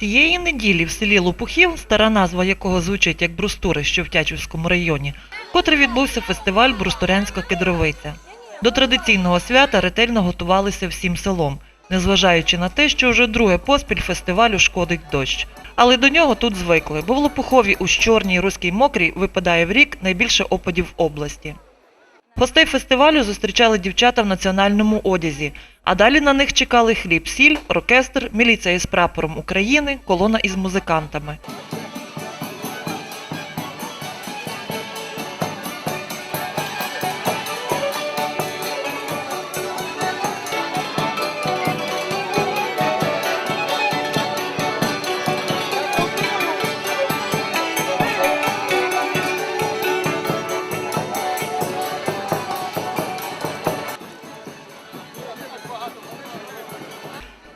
Цієї неділі в селі Лопухів, стара назва якого звучить як Брустури, що в Тячівському районі, вкотре відбувся фестиваль Брустурянська кедровиця. До традиційного свята ретельно готувалися всім селом, незважаючи на те, що вже друге поспіль фестивалю шкодить дощ. Але до нього тут звикли, бо в Лопухові у Щорній Руській Мокрій випадає в рік найбільше опадів області. Гостей фестивалю зустрічали дівчата в національному одязі, а далі на них чекали хліб, сіль, оркестр, міліція із прапором України, колона із музикантами.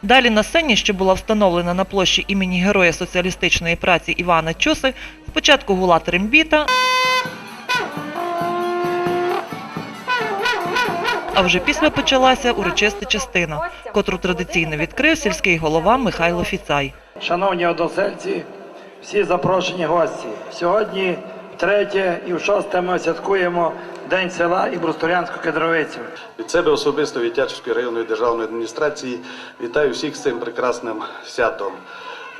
Далі на сцені, що була встановлена на площі імені Героя соціалістичної праці Івана Чуси, спочатку гула трембіта, а вже після почалася урочиста частина, котру традиційно відкрив сільський голова Михайло Фіцай. Шановні односельці, всі запрошені гості. Сьогодні втретє і в шосте ми святкуємо День села і Брустурянську кедровицю. Від себе особисто від Тячівської районної державної адміністрації вітаю всіх з цим прекрасним святом.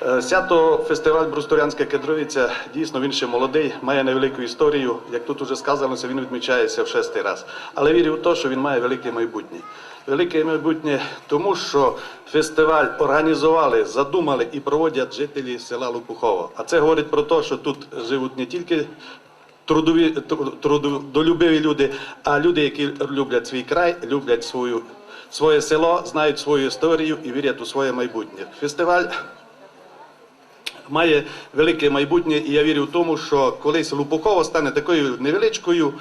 Е, Свято фестиваль Брустурянська кедровиця дійсно він ще молодий, має невелику історію. Як тут уже сказалося, він відмічається в шестий раз. Але вірю в те, що він має велике майбутнє. Велике майбутнє тому, що фестиваль організували, задумали і проводять жителі села Лопухово. А це говорить про те, що тут живуть не тільки трудові тру- трудолюбиві люди, а люди, які люблять свій край, люблять свою своє село, знають свою історію і вірять у своє майбутнє. Фестиваль має велике майбутнє, і я вірю в тому, що колись Лупухово стане такою невеличкою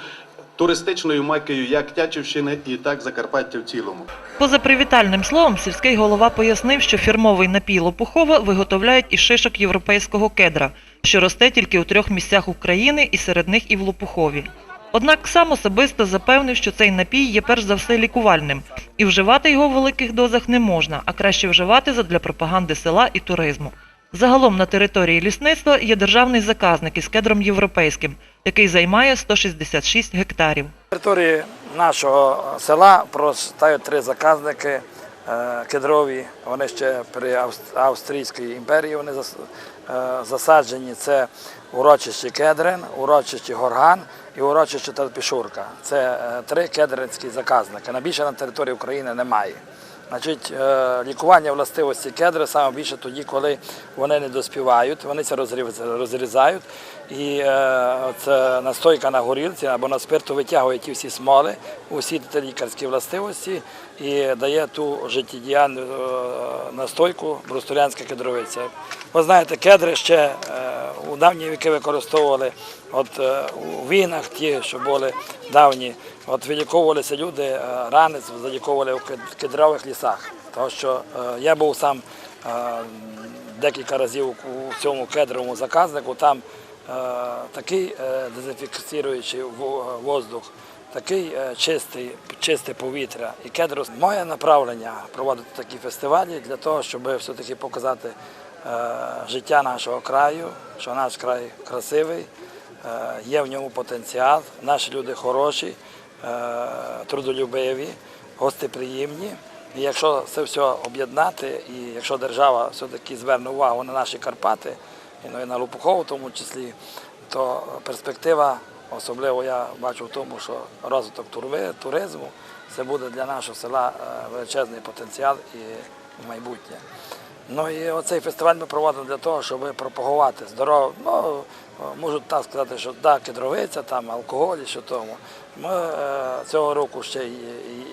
туристичною майкою, як Тячівщини, і так Закарпаття в цілому. Поза привітальним словом, сільський голова пояснив, що фірмовий напій Лопухова виготовляють із шишок європейського кедра, що росте тільки у трьох місцях України і серед них і в Лопухові. Однак сам особисто запевнив, що цей напій є перш за все лікувальним, і вживати його в великих дозах не можна, а краще вживати задля пропаганди села і туризму. Загалом на території лісництва є державний заказник із кедром європейським, який займає 166 гектарів. На території нашого села проростають три заказники кедрові. Вони ще при Австрійській імперії вони е, засаджені. Це урочище Кедрин, урочище Горган і урочище Телпішурка. Це е, три кедринські заказники. На більше на території України немає. Значить, е, лікування властивості кедри саме більше тоді, коли вони не доспівають, вони це розрізають. І е, це настойка на горілці або на спирту витягує ті всі смоли, усі лікарські властивості і дає ту життєдіяльну е, настойку брустурянська кедровиця. Ви знаєте, кедри ще е, у давні віки використовували от, у війнах, ті, що були давні. От виліковувалися люди, рани заліковували кед- кедрових лісах. Тому що я був сам декілька разів у цьому кедровому заказнику, там такий е, дезінфікуючий воздух, такий е, чистий, чисте повітря. І кедро моє направлення проводити такі фестивалі для того, щоб все-таки показати е, життя нашого краю, що наш край красивий, е, є в ньому потенціал, наші люди хороші, е, трудолюбиві, гостеприємні. І якщо це все об'єднати, і якщо держава все-таки зверне увагу на наші Карпати, і ну, і на Лопухову в тому числі, то перспектива, особливо я бачу в тому, що розвиток туризму це буде для нашого села величезний потенціал і майбутнє. Ну і оцей фестиваль ми проводимо для того, щоб пропагувати здоров'я. Ну, можу так сказати, що да, кедровиця, там алкоголь і що тому. Ми е, цього року ще і,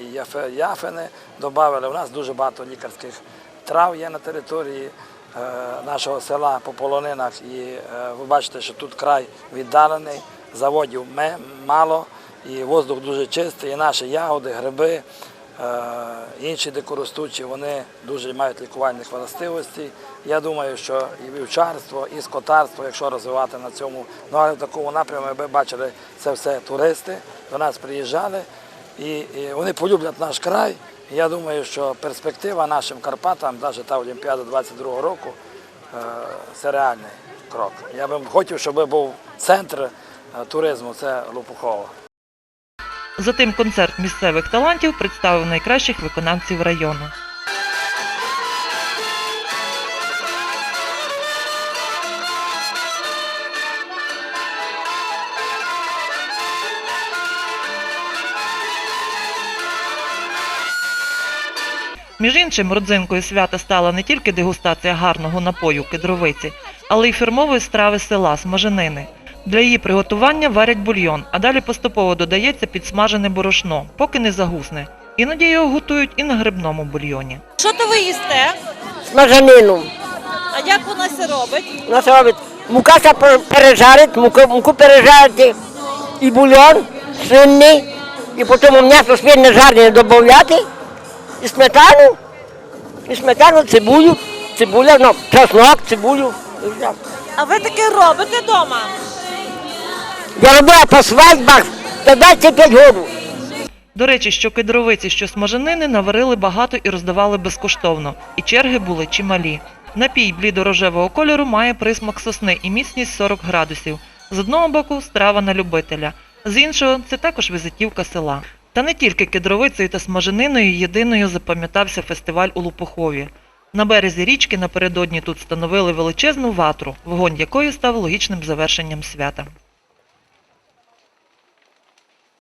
і, і додали. У нас дуже багато лікарських трав є на території нашого села по полонинах. І е, ви бачите, що тут край віддалений, заводів мало, і воздух дуже чистий, і наші ягоди, гриби. Е, Інші дикоростучі вони дуже мають лікувальних властивостей. Я думаю, що і вівчарство, і скотарство, якщо розвивати на цьому, ну але в такому напрямку ви бачили це все туристи, до нас приїжджали, і, і вони полюблять наш край. Я думаю, що перспектива нашим Карпатам, навіть та Олімпіада 22 року, е, це реальний крок. Я би хотів, щоб був центр е, туризму, це Лопухово. Затим концерт місцевих талантів представив найкращих виконавців району. Між іншим, родзинкою свята стала не тільки дегустація гарного напою кедровиці, але й фірмової страви села смаженини. Для її приготування варять бульйон, а далі поступово додається підсмажене борошно, поки не загусне. Іноді його готують і на грибному бульйоні. Що то ви їсте? смажанину. А як вона це робить? У нас робить мука пережарить, муку, муку пережарити і бульон свинний, і потім м'ясо свинне жарне додати, і сметану, і сметану, цибулю, цибуля, ну, чеснок, цибулю. і все. А ви таке робите вдома? Я робила по свадьбах до 25 років. До речі, що кедровиці, що смаженини наварили багато і роздавали безкоштовно, і черги були чималі. Напій блідо-рожевого кольору має присмак сосни і міцність 40 градусів. З одного боку страва на любителя, з іншого це також візитівка села. Та не тільки кедровицею та смажениною єдиною запам'ятався фестиваль у Лупухові. На березі річки напередодні тут встановили величезну ватру, вогонь якої став логічним завершенням свята.